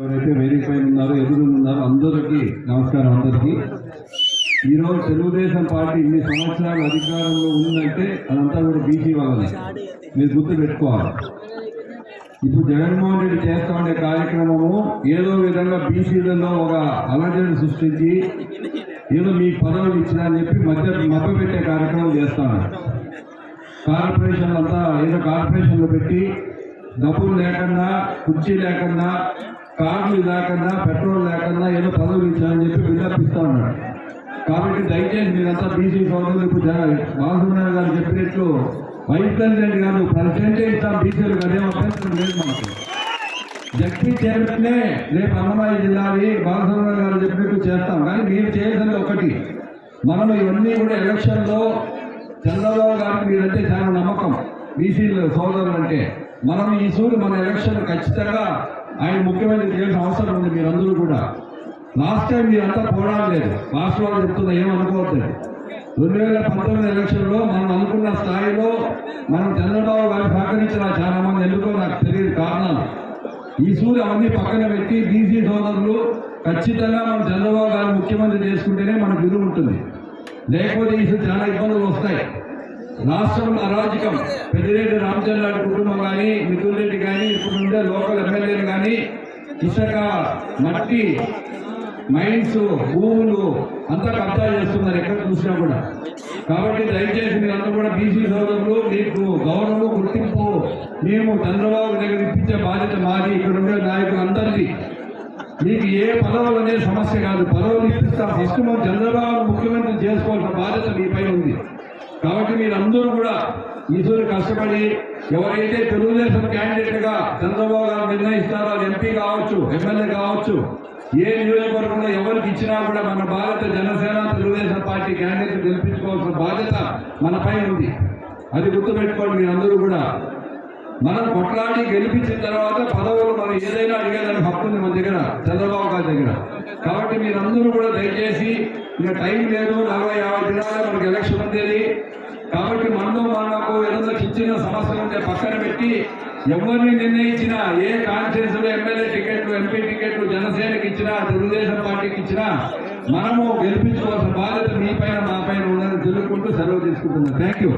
ఎవరైతే వేదిక పైన ఉన్నారో ఎదురు ఉన్నారో అందరికీ నమస్కారం అందరికీ. ఈరోజు తెలుగుదేశం పార్టీ ఇన్ని సంవత్సరాలు అధికారంలో ఉందంటే అదంతా కూడా బీసీ వాళ్ళని మీరు గుర్తు పెట్టుకోవాలి. ఇప్పుడు జగన్మోహన్ రెడ్డి చేస్తా ఉండే కార్యక్రమము ఏదో విధంగా బీసీలలో ఒక అలజడిని సృష్టించి ఏదో మీ పదవులు ఇచ్చినా చెప్పి మధ్య మభ్య కార్యక్రమం చేస్తాను కార్పొరేషన్లు అంతా ఏదో కార్పొరేషన్లు పెట్టి డబ్బులు లేకుండా కుర్చీ లేకుండా కార్లు లేకుండా పెట్రోల్ లేకుండా ఏదో పదవులు ఇచ్చామని చెప్పి విజ్ఞాపిస్తా ఉన్నాడు. కాబట్టి దయచేసి మీరంతా బీసీ సోదరులు ఇప్పుడు బాలసుబ్రహ్మణ్యం గారు చెప్పినట్లు వైస్ ప్రెసిడెంట్ గారు ప్రెసిడెంటే ఇస్తాం బీసీలకు అదే అభ్యంతరం లేదు మనకు జడ్పీ చైర్మన్నే రేపు అన్నమయ్య జిల్లాని బాలసుబ్రహ్మణ్యం గారు చెప్పినట్టు చేస్తాం. కానీ మీరు చేయాల్సింది ఒకటి. మనం ఇవన్నీ కూడా ఎలక్షన్లో చంద్రబాబు గారికి మీరంటే చాలా నమ్మకం. బీసీల సోదరులు అంటే మనం ఈ సూర్యుడు మన ఎలక్షన్ ఖచ్చితంగా ఆయన ముఖ్యమంత్రి చేయాల్సిన అవసరం ఉంది మీరందరూ కూడా. లాస్ట్ టైం మీరంతా పోరాడలేదు. లాస్ట్ వాళ్ళు చెప్తున్నా ఏమనుకోవద్దు రెండు వేల పంతొమ్మిది ఎలక్షన్లో మనం అనుకున్న స్థాయిలో మనం చంద్రబాబు గారు సహకరించిన చాలా మంది ఎందుకో నాకు తెలియదు కారణాలు. ఈ సూర్య అవన్నీ పక్కన పెట్టి బీసీ సోదరులు ఖచ్చితంగా మనం చంద్రబాబు గారు ముఖ్యమంత్రి చేసుకుంటేనే మనకు విలువ ఉంటుంది. లేకపోతే ఈ చాలా ఇబ్బందులు వస్తాయి. రాష్ట్రం అరాజకం. పెద్దిరెడ్డి రామచంద్రారెడ్డి కుటుంబం కానీ మిథున్ రెడ్డి కానీ ఇప్పుడు ఉండే లోకల్ ఎమ్మెల్యేలు కానీ ఇసుక మట్టి మైండ్స్ భూములు అంతా కబ్జా చేస్తున్నారు ఎక్కడ చూసినా కూడా. కాబట్టి దయచేసి మీరంతా కూడా బీసీ సోదరులు మీకు గౌరవం గుర్తింపు మేము చంద్రబాబు దగ్గర ఇప్పించే బాధ్యత మాది ఇక్కడ ఉండే నాయకులందరికీ మీకు ఏ పదవులు అనే సమస్య కాదు. పదవులు ఇప్పిస్తాం. ఫస్ట్ మనం చంద్రబాబు ముఖ్యమంత్రి చేసుకోవాల్సిన బాధ్యత మీపై ఉంది కాబట్టి మీరందరూ కూడా ఈశ్వరు కష్టపడి ఎవరైతే తెలుగుదేశం క్యాండిడేట్గా చంద్రబాబు గారు నిర్ణయిస్తారో ఎంపీ కావచ్చు ఎమ్మెల్యే కావచ్చు ఏ నియోజకవర్గంలో ఎవరికి ఇచ్చినా కూడా మన భారత జనసేన తెలుగుదేశం పార్టీ క్యాండిడేట్ గెలిపించుకోవాల్సిన బాధ్యత మనపై ఉంది. అది గుర్తుపెట్టుకోండి మీరందరూ కూడా. మనం కొట్లాడి గెలిపించిన తర్వాత పదవులు మనం ఏదైనా అడిగేదానికి హక్కు ఉంది మన దగ్గర చంద్రబాబు గారి దగ్గర. కాబట్టి మీరందరూ కూడా దయచేసి ఇక టైం లేదు నలభై యాభై దినాలే మనకి ఎలక్షన్ ఉండేది. కాబట్టి మనలో మనకు ఏదైనా చిన్న సమస్యలు ఉంటే పక్కన పెట్టి ఎవరిని నిర్ణయించినా ఏ కాన్ఫరెన్స్లో ఎమ్మెల్యే టికెట్లు ఎంపీ టికెట్లు జనసేనకి ఇచ్చినా తెలుగుదేశం పార్టీకి ఇచ్చినా మనము గెలిపించుకోవాల్సిన బాధ్యత మీ పైన మా పైన ఉందని తెలుసుకుంటూ సెలవు తీసుకుంటున్నాం. Thank you